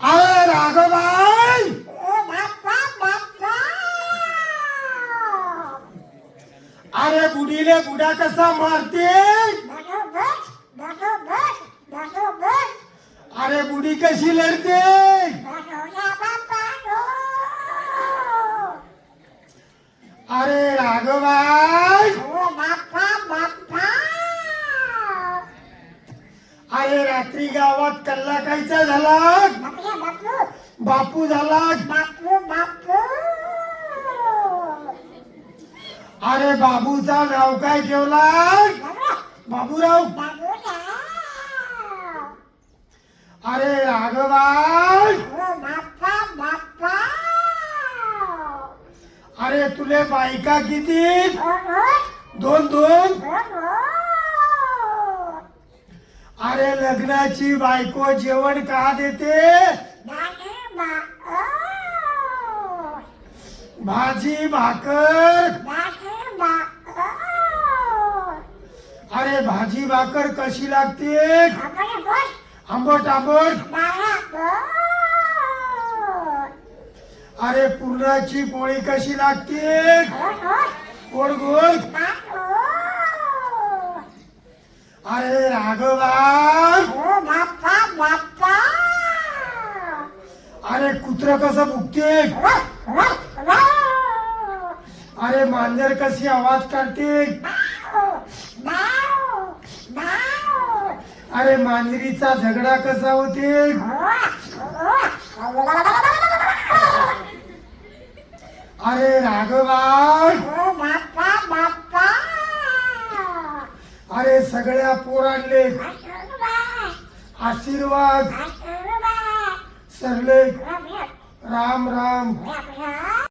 अरे राघबाई अरे बुडीले बुडा कसा मारते? अरे बुडी कशी लढते? अरे राघबाई अरे रात्री गावात कल्ला कायचा झाला? बापू. झाला? अरे बाबूचा नाव काय ठेवला? बाबूराव. अरे राघबाई अरे तुले बायका किती? दोन दोन. अरे लग्नाची बायको जेवण का देते? भाजी भाकर. अरे भाजी भाकर कशी लागते? आंबट आंबट. अरे पुरणाची पोळी कशी लागते? गोड गोड. अरे राघवान! अरे कुत्र कसं भुकते अरे मांजर कशी आवाज काढते अरे मांजरीचा झगडा कसा होते अरे राघवान! अरे सगळ्या पोरांले आशीर्वाद. सरले. राम राम.